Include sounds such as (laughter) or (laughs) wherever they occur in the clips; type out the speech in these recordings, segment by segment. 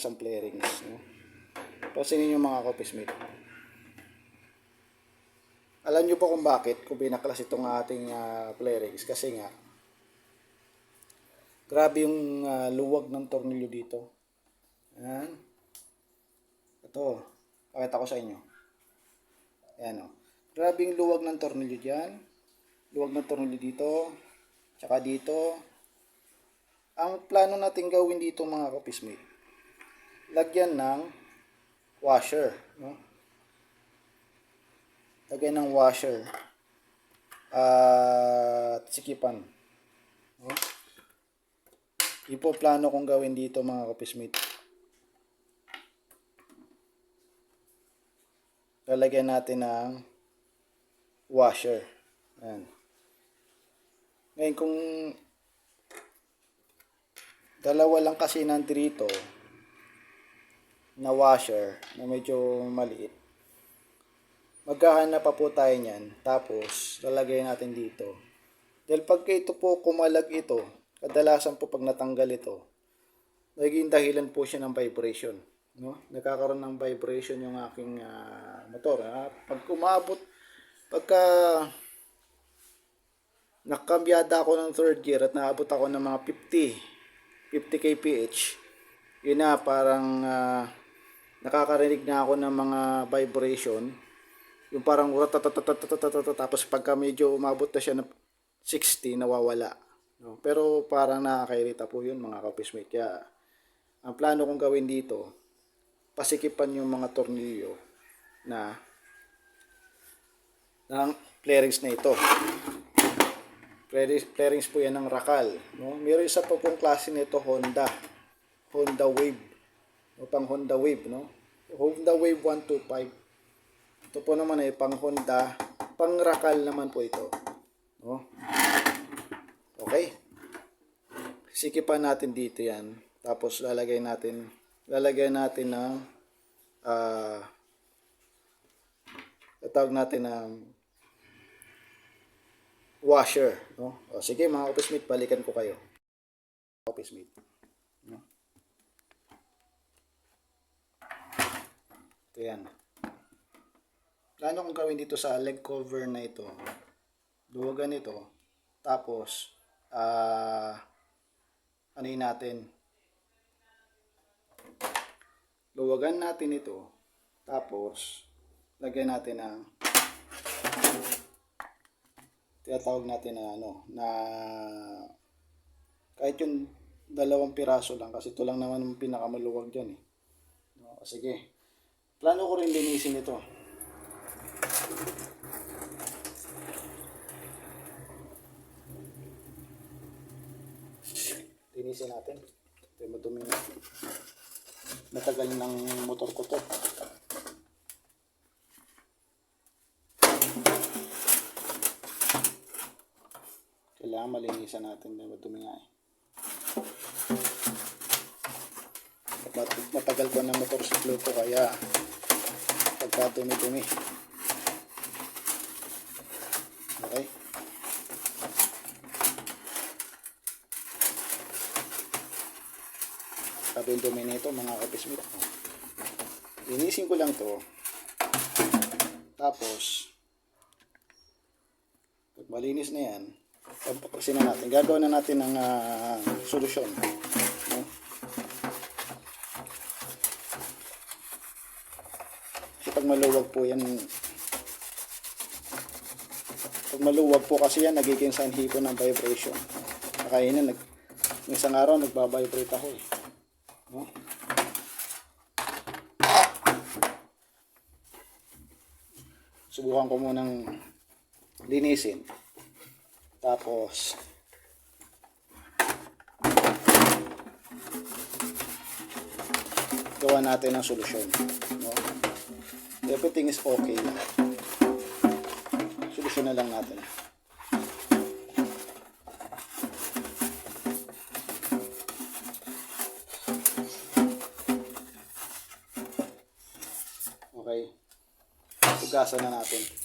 binaklas ang playerings? No? Pansinin nyo mga Smith. Alam nyo po kung bakit ko binaklas itong ating uh? Kasi nga, grabe yung ah, luwag ng tornilyo dito. Ayan. Ito, pakita ko sa inyo. Ayan o. Grabe yung luwag ng tornilyo dyan. Luwag ng tornilyo dito. Tsaka dito. Ang plano natin gawin dito mga kapismate. Lagyan ng washer. No? Lagyan ng washer. At sikipan. No? Yun plano kong gawin dito mga kapismate. Lalagyan natin ng washer. Ayan. Ngayon kung dalawa lang kasi nandito na washer na medyo maliit. Maghahanap pa po tayo niyan. Tapos, lalagay natin dito. Dahil pagka ito po kumalag ito, kadalasan po pag natanggal ito, naging dahilan po siya ng vibration. No? Nagkakaroon ng vibration yung aking ah, motor. Ha? Pag umabot, pagka nakambiyada ako ng third gear at naabot ako ng mga 50, 50 kph, yun na parang ah, nakakarinig na ako ng mga vibration. Yung parang tapos pagka medyo umabot na siya ng 60 nawawala. No? pero parang nakakairita po yun mga kapismate kaya ang plano kong gawin dito pasikipan yung mga tornilyo na ng flarings na ito. Flarings po yan ng Rakal no? meron isa po pong klase nito Honda. Honda Wave. O pang Honda Wave. No? Honda Wave 125. Ito po naman ay pang Honda. Pang Rakal naman po ito. No? Okay. Sikipan natin dito yan. Tapos lalagay natin lalagay natin ng ah tatawag natin ng washer, no? O, sige mga office mate, balikan ko kayo. Office mate. Ito yan. Plano kong gawin dito sa leg cover na ito. Luwagan ito. Tapos, ah, ano natin? Luwagan natin ito. Tapos, lagyan natin ng tinatawag natin na ano, na kahit yung dalawang piraso lang kasi ito lang naman ang pinakamaluwag dyan eh. No, sige. Plano ko rin linisin ito. Linisin natin. Ito yung madumi. Matagal ng motor ko to. Kailangan malinisan natin na madumi nga eh. Mat- Matagal ko ng motor sa ko kaya pagka dumi-dumi. Okay? Sabi yung dumi nito mga kapismit. Linisin ko lang to. Tapos, pag malinis na yan, papapasin na natin. Gagawin na natin ng ah, solusyon. No? Kasi pag maluwag po yan, pag maluwag po kasi yan, nagiging sanhi po ng vibration. Kaya yun, nag, ng isang araw, nagbabibrate ako eh. No? Subukan ko munang linisin. Tapos, gawa natin ng solusyon. No? Everything is okay na. Solusyon na lang natin. Okay. Ugasan na natin.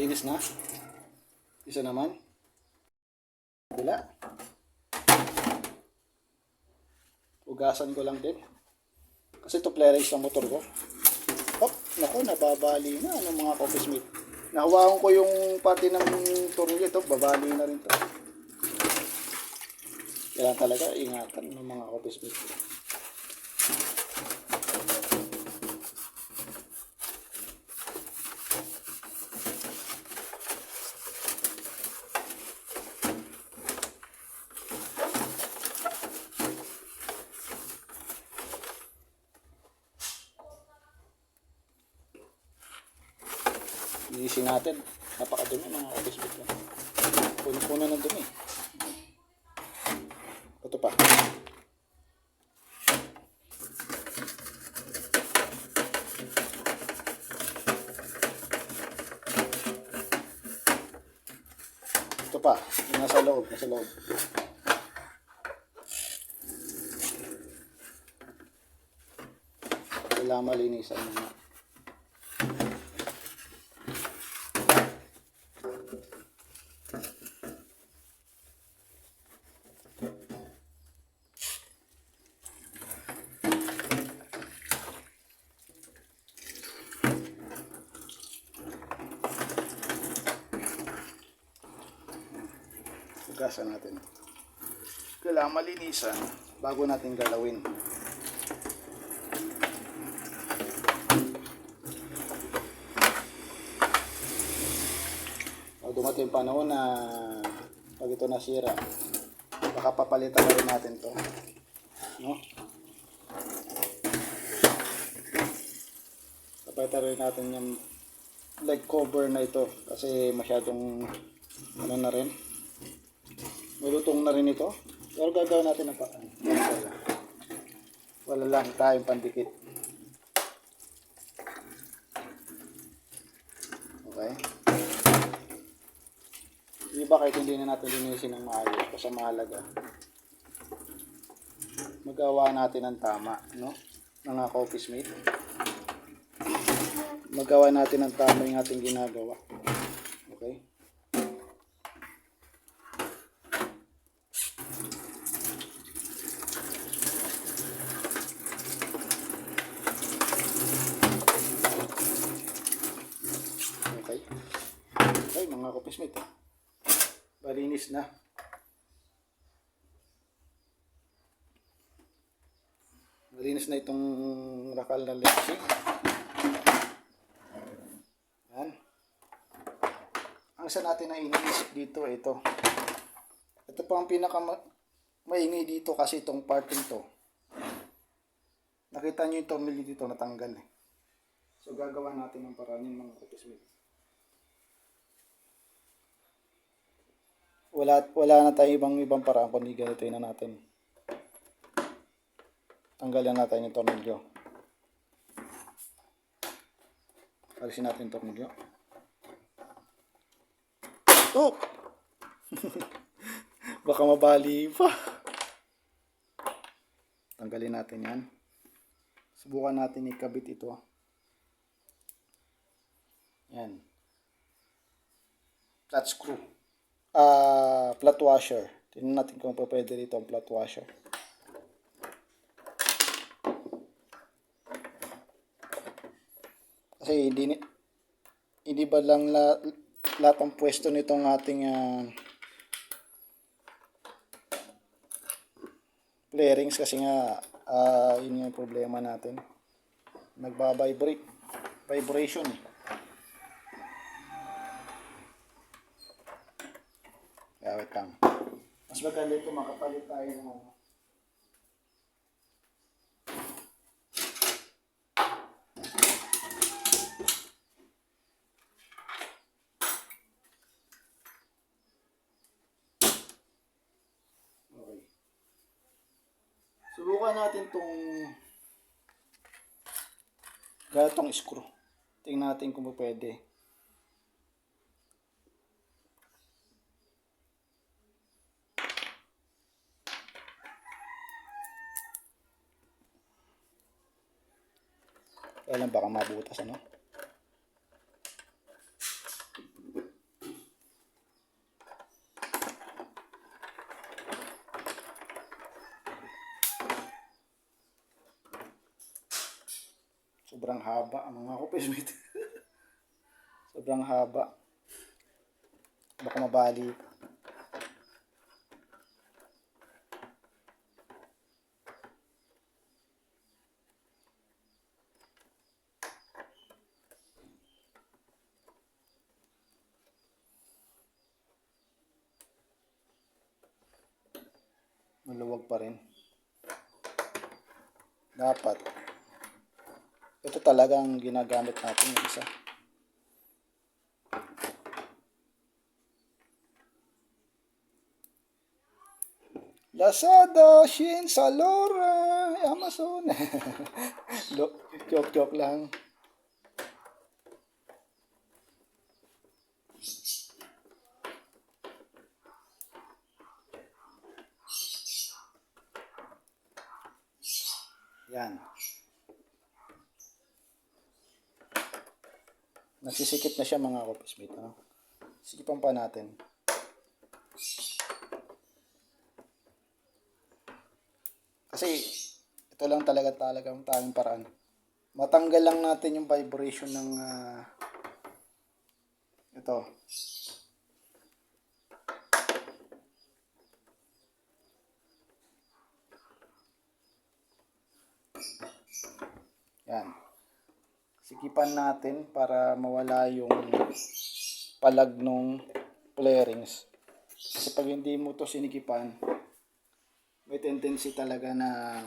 Malinis na. Isa naman. Bila. Ugasan ko lang din. Kasi ito play sa motor ko. Oh, naku, nababali na ng mga office mate. Nahawakan ko yung pati ng tornilyo ito, babali na rin to. Kailangan talaga ingatan ng mga office mate. Linisin natin. Napakadumi mga office mate. Puno-puno ng dumi. Ito pa. Pa. Nasa loob. Nasa loob. Kailangan malinisan muna. Hugasan natin. Kailangan malinisan bago natin galawin. O dumating yung panahon na pag ito nasira, baka papalitan na rin natin to. No? Papalitan rin natin yung leg cover na ito kasi masyadong ano na rin Malutong na rin ito. Pero gagawin natin ng paraan. Wala. Lang tayong pandikit. Okay? Iba kahit hindi na natin linisin ng maayos. Basta mahalaga. Magawa natin ng tama. No? Mga office mate. Magawa natin ng tama yung ating ginagawa. Okay. Okay, mga kapismate. ah. Malinis na. Malinis na itong rakal na lipstick. Yan. Ang isa natin na iniisip dito, ito. Ito pa ang pinaka ma- maingay dito kasi itong parting to. Nakita nyo yung tornilyo dito natanggal eh. So gagawa natin ng paraan yung mga kapismate. Wala wala na tayong ibang ibang paraan kundi ganito na natin. Tanggalan natin yung tornilyo. Alisin natin yung tornilyo. Oh! (laughs) Baka mabali pa. Tanggalin natin yan. Subukan natin ikabit ito. Yan. Flat screw. Ah, flat washer. Tingnan natin kung pwede rito ang flat washer. Kasi hindi hindi ba lang la, lahat ng pwesto nitong ating ah, flarings kasi nga ah, yun yung problema natin. Nagba-vibrate. Vibration eh. Kaya wait lang. Mas maganda makapalit tayo ng ano. Okay. Subukan natin tong gatong screw. Tingnan natin kung pwede. Kaya lang baka mabutas ano? Sobrang haba mga kupesmate. (laughs) Sobrang haba. Baka mabali. Maluwag pa rin. Dapat. Ito talagang ginagamit natin yung isa. Lazada, Shein, Salora, Amazon. (laughs) Joke-joke lang. Yan. Nagsisikip na siya mga kapismate. Ano? Sikipan pa natin. Kasi ito lang talaga talagang tanging paraan. Matanggal lang natin yung vibration ng ah, ito. Yan. Sikipan natin para mawala yung palag nung flarings. Kasi pag hindi mo to sinikipan, may tendency talaga na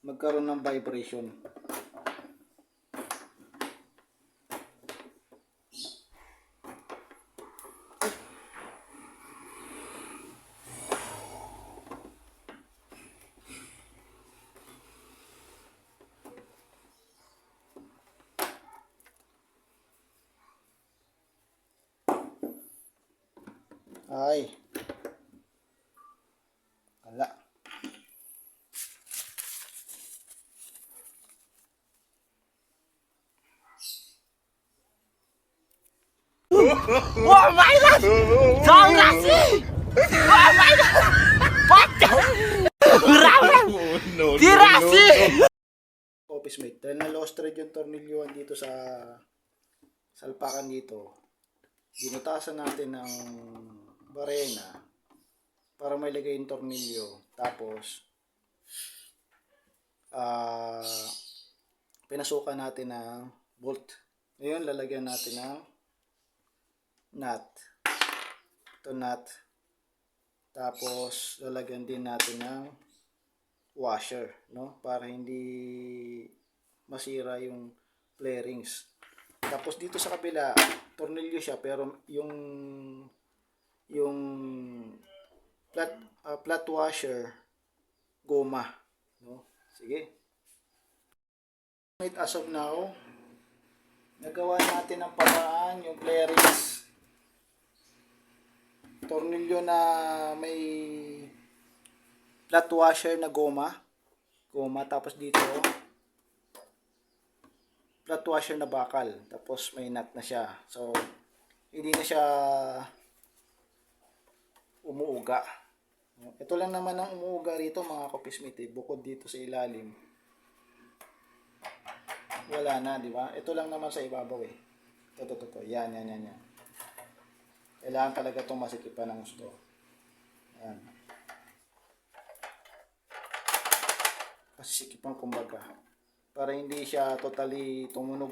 magkaroon ng vibration. Ay. Ala. Oh my god! Don't rush me! Oh my god! What the? Ramen! (laughs) Oh, Tirasi! Office mate, dahil na lost thread yung tornilyoan dito sa salpakan dito, binutasan natin ng barena para may lagay yung tornilyo. Tapos, ah pinasukan natin ng bolt. Ngayon, lalagyan natin ng nut. Ito nut. Tapos, lalagyan din natin ng washer, no? Para hindi masira yung flarings. Tapos dito sa kabila, tornilyo siya pero yung yung flat ah, flat washer goma, no? Sige. As of now, nagawa natin ng paraan yung flarings. Tornilyo na may flat washer na goma. Goma, tapos dito, flat washer na bakal. Tapos may nut na siya. So, hindi na siya umuuga. Ito lang naman ang umuuga rito mga kapismit eh, bukod dito sa ilalim. Wala na, di ba? Ito lang naman sa ibabaw eh. Ito, ito, ito. Yan, yan, yan, yan. Kailangan talaga itong masikipan ng gusto. Yan. Masisikipan kumbaga. Para hindi siya totally tumunog.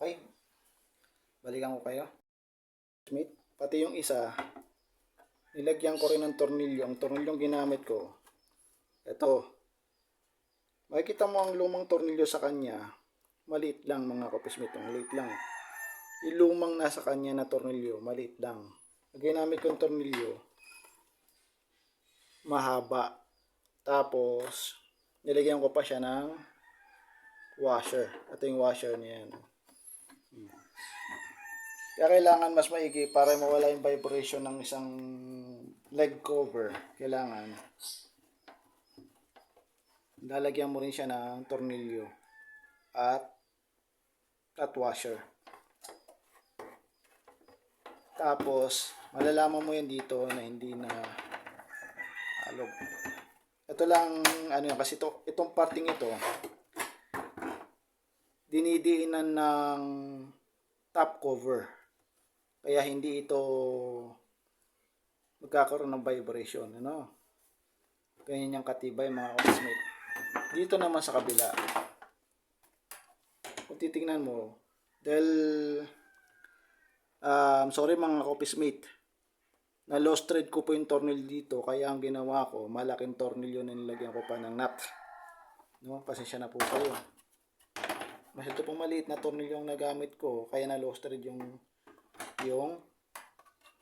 Okay. Balikan ko kayo. Smith, pati yung isa, nilagyan ko rin ng tornilyo. Ang tornilyong ginamit ko, ito. Makikita mo ang lumang tornilyo sa kanya, maliit lang mga kapismith, maliit lang. Yung lumang nasa kanya na tornilyo, maliit lang. Ang ginamit kong tornilyo, mahaba. Tapos, nilagyan ko pa siya ng washer. Ito yung washer niya. Yan. Kaya kailangan mas maigi para mawala yung vibration ng isang leg cover. Kailangan lalagyan mo rin siya ng tornilyo at flat washer. Tapos, malalaman mo yan dito na hindi na alog. Ito lang, ano yun, kasi ito, itong parting ito, dinidiinan ng top cover. Kaya hindi ito magkakaroon ng vibration. Ano? Ganyan yung katibay mga office Dito naman sa kabila. Kung titingnan mo, dahil um, sorry mga office mate, na lost thread ko po yung tornilyo dito, kaya ang ginawa ko, malaking tornilyo na nilagyan ko pa ng nut. No? Pasensya na po kayo. Mas ito pong maliit na tornilyo yung nagamit ko, kaya na lost thread yung yung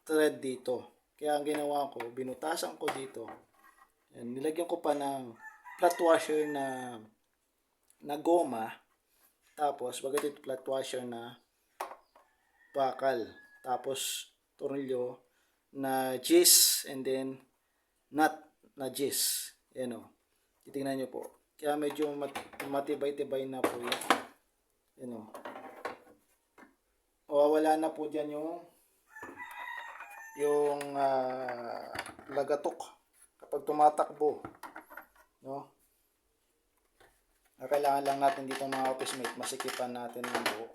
thread dito. Kaya ang ginawa ko, binutasan ko dito. Yan, nilagyan ko pa ng flat washer na na goma. Tapos, bagat ito flat washer na bakal. Tapos, tornilyo na gis and then nut na gis. Yan o. Titingnan nyo po. Kaya medyo mat- matibay-tibay na po yan. Yan o. Mawawala na po dyan yung yung ah, lagatok kapag tumatakbo. No? Kailangan lang natin dito mga office mate, masikipan natin ng buo.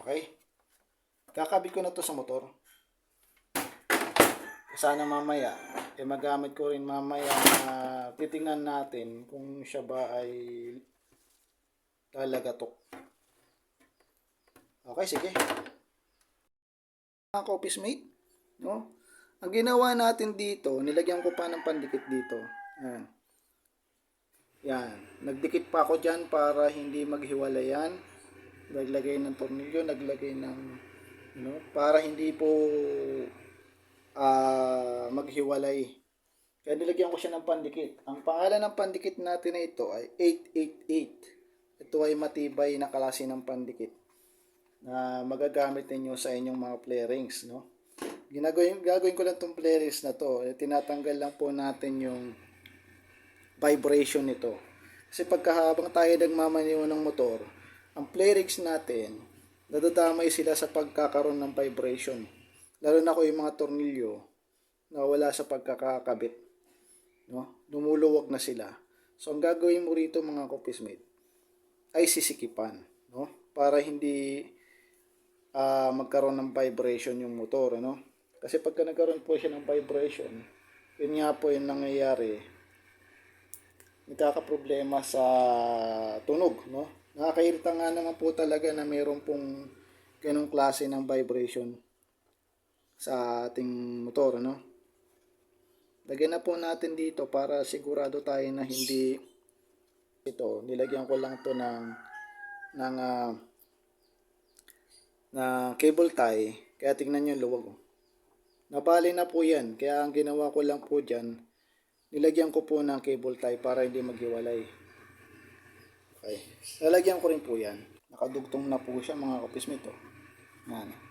Okay? Kakabit ko na to sa motor. Sana mamaya, eh magamit ko rin mamaya na titingnan natin kung siya ba ay lalagatok. Okay, sige. Mga office mate, no? Ang ginawa natin dito, nilagyan ko pa ng pandikit dito. Yan. Yan. Nagdikit pa ako dyan para hindi maghiwalay yan. Naglagay ng tornilyo, naglagay ng, no? Para hindi po ah maghiwalay. Kaya nilagyan ko siya ng pandikit. Ang pangalan ng pandikit natin na ito ay 888. Ito ay matibay na klase ng pandikit na magagamit ninyo sa inyong mga play rings, no? Ginagawin, gagawin ko lang tong play rings na to. Eh, tinatanggal lang po natin yung vibration nito. Kasi pagkahabang tayo nagmamaniwan ng motor, ang play rings natin, nadadamay sila sa pagkakaroon ng vibration. Lalo na ko yung mga tornilyo na wala sa pagkakakabit. No? Lumuluwag na sila. So, ang gagawin mo rito mga kopismate ay sisikipan. No? Para hindi ah, magkaroon ng vibration yung motor. Ano? Kasi pagka nagkaroon po siya ng vibration, yun nga po yung nangyayari. Nagkakaproblema sa tunog. No? Nakakairita nga naman po talaga na mayroon pong ganong klase ng vibration sa ating motor, ano? Lagyan na po natin dito para sigurado tayo na hindi ito. Nilagyan ko lang to ng ng ah, na cable tie. Kaya tingnan yung luwag. Oh. Nabali na po yan. Kaya ang ginawa ko lang po dyan, nilagyan ko po ng cable tie para hindi maghiwalay. Okay. Lalagyan ko rin po yan. Nakadugtong na po siya mga kapismito. Yan.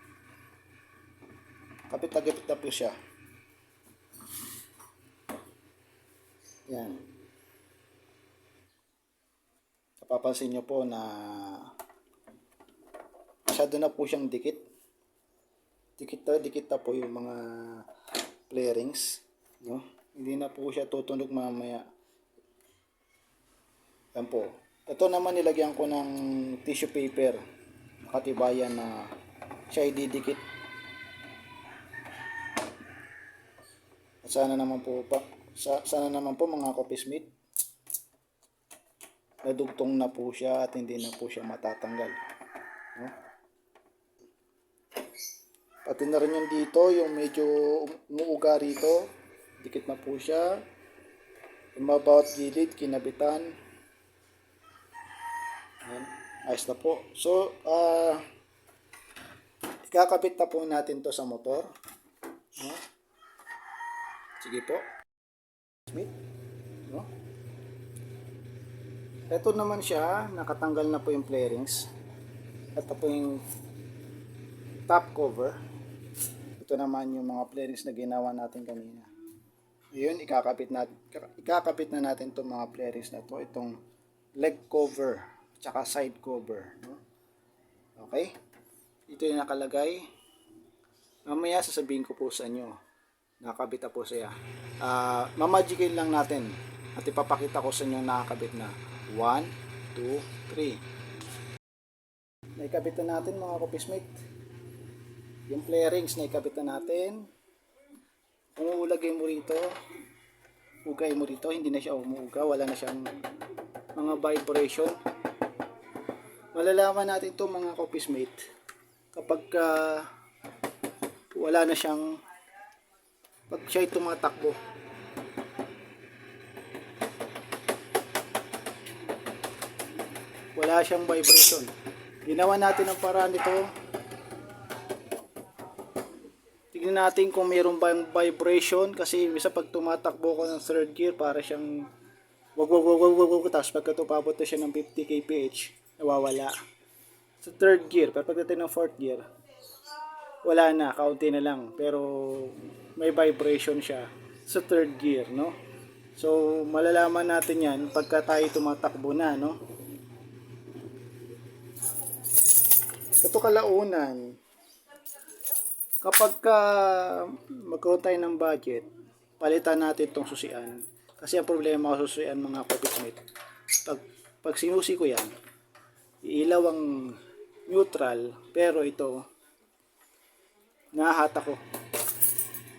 Kapit na kapit na po siya. Yan. Napapansin nyo po na masyado na po siyang dikit. Dikit na, dikit na po yung mga flarings. No? Hindi na po siya tutunog mamaya. Yan po. Ito naman nilagyan ko ng tissue paper. Nakatibayan na siya ididikit. At sana naman po pa, sa, sana naman po mga copismate nadugtong na po siya at hindi na po siya matatanggal. No? Pati na rin yung dito, yung medyo umuuga rito. Dikit na po siya. Yung mga bawat gilid, kinabitan. Ayan. Ayos na po. So, ah, ikakabit na po natin to sa motor. No? Sige po. Smith. No? Ito naman siya, nakatanggal na po yung flarings. Ito po yung top cover. Ito naman yung mga flarings na ginawa natin kanina. Yun, ikakapit na, ikakapit na natin itong mga flarings na to. Itong leg cover, tsaka side cover. No? Okay? Ito yung nakalagay. Mamaya sasabihin ko po sa inyo. Nakakabit na po siya. Ah, mamagikin lang natin at ipapakita ko sa inyo nakakabit na. 1, 2, 3 naikabit na natin mga kopismate yung flarings naikabit na natin. Kung ulagay mo rito. Ugay mo rito. Hindi na siya umuuga. Wala na siyang mga vibration. Malalaman natin to mga kopismate kapag ah, wala na siyang pag siya'y tumatakbo wala siyang vibration. Ginawa natin ang paraan nito. Tignan natin kung mayroon ba yung vibration kasi misa pag tumatakbo ko ng third gear para siyang wag wag wag wag wag wag tapos pagka na siya ng 50 kph nawawala sa third gear pero pagdating ng fourth gear wala na kaunti na lang. Pero may vibration siya sa third gear no? So malalaman natin yan pagka tayo tumatakbo na no? Ito kalaunan, kapag ka magkaroon tayo ng budget, palitan natin itong susian. Kasi ang problema sa susian mga kapitmate, pag, pag sinusi ko yan, ilaw ang neutral, pero ito, nahahata ko.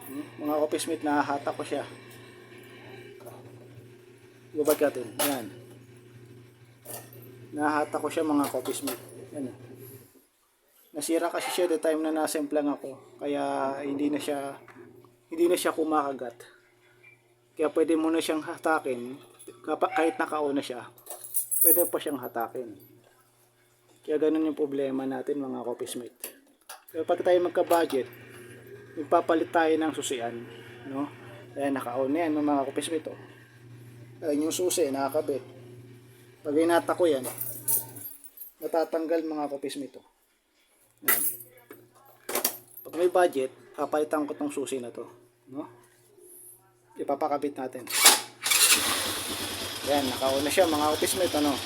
Hmm? Mga kapismate, nahahata ko siya. Gubad natin. Yan. Nahahata ko siya mga kapismate. Yan. eh. Nasira kasi siya the time na nasemp lang ako. Kaya hindi na siya hindi na siya kumakagat. Kaya pwede mo na siyang hatakin kahit nakauna siya. Pwede pa siyang hatakin. Kaya ganun yung problema natin mga copismate. Kaya pag tayo magka-budget, magpapalit tayo ng susian. No? Ayan, naka-on yan mga copismate. Oh. Ayan yung susi, nakakabit. Pag inata ko yan, natatanggal mga copismate. Oh. Yan. Pag may budget, papalitan ko tong susi na to. No? Ipapakabit natin. Yan, nakauna siya mga office mate, ano?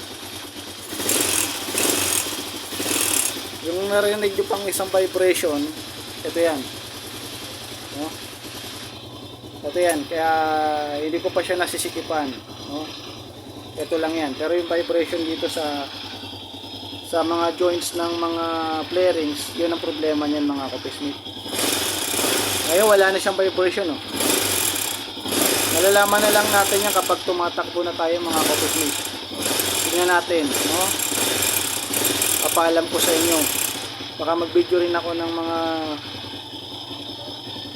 Yung narinig nyo pang isang vibration, ito yan. No? Ito yan, kaya hindi ko pa siya nasisikipan. No? Ito lang yan. Pero yung vibration dito sa sa mga joints ng mga flarings, yun ang problema niyan mga kapismate. Ngayon wala na siyang vibration oh. Malalaman na lang natin yan kapag tumatakbo na tayo mga kapismate. Tingnan natin, no? Papalam ko sa inyo. Baka mag-video rin ako ng mga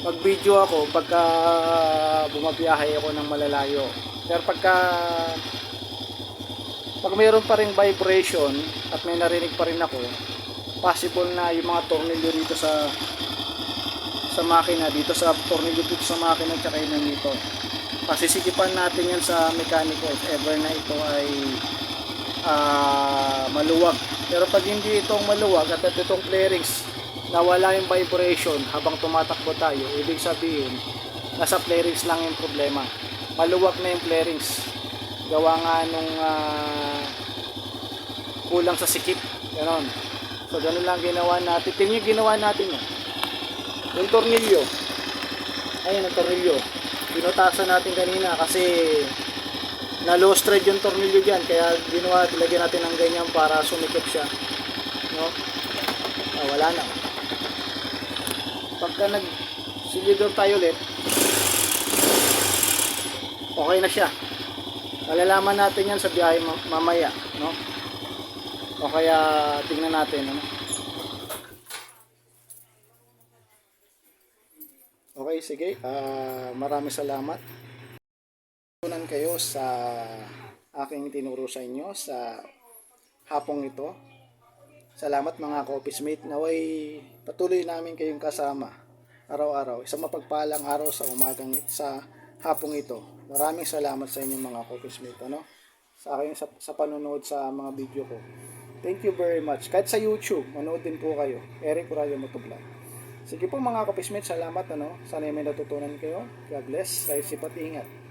mag-video ako pagka bumabiyahe ako ng malalayo. Pero pagka pag mayroon pa rin vibration at may narinig pa rin ako, possible na yung mga tornilyo dito sa sa makina, dito sa tornilyo dito sa makina tsaka yun nandito. Pasisikipan natin yan sa mekaniko if ever na ito ay ah, maluwag. Pero pag hindi itong maluwag at itong clearings nawala yung vibration habang tumatakbo tayo, ibig sabihin nasa clearings lang yung problema. Maluwag na yung clearings. Gawa nga nung ah, kulang sa sikip. Ganon. So ganun lang ginawa natin. Tingnan yung ginawa natin yun. Yung tornilyo. Ayun ang tornilyo. Pinutasan natin kanina kasi na low thread yung tornilyo dyan. Kaya ginawa, lagyan natin ng ganyan para sumikip siya. No? Ah, wala na. Pagka nag silidor tayo ulit, okay na siya. Malalaman natin yan sa biyahe ma- mamaya. No? O kaya tingnan natin. Ano? Okay, sige. Ah, maraming salamat. Kayo sa aking tinuro sa inyo sa hapong ito. Salamat mga ka-office mate. Naway patuloy namin kayong kasama araw-araw. Isang mapagpalang araw sa umagang sa hapong ito. Maraming salamat sa inyo mga ka-office mate. Ano? Sa akin sa, sa panonood sa mga video ko. Thank you very much. Kahit sa YouTube, manood din po kayo. Eric Urayo Motovlog. Sige po mga kapismet, salamat ano. Sana may natutunan kayo. God bless. Kahit sipat ingat.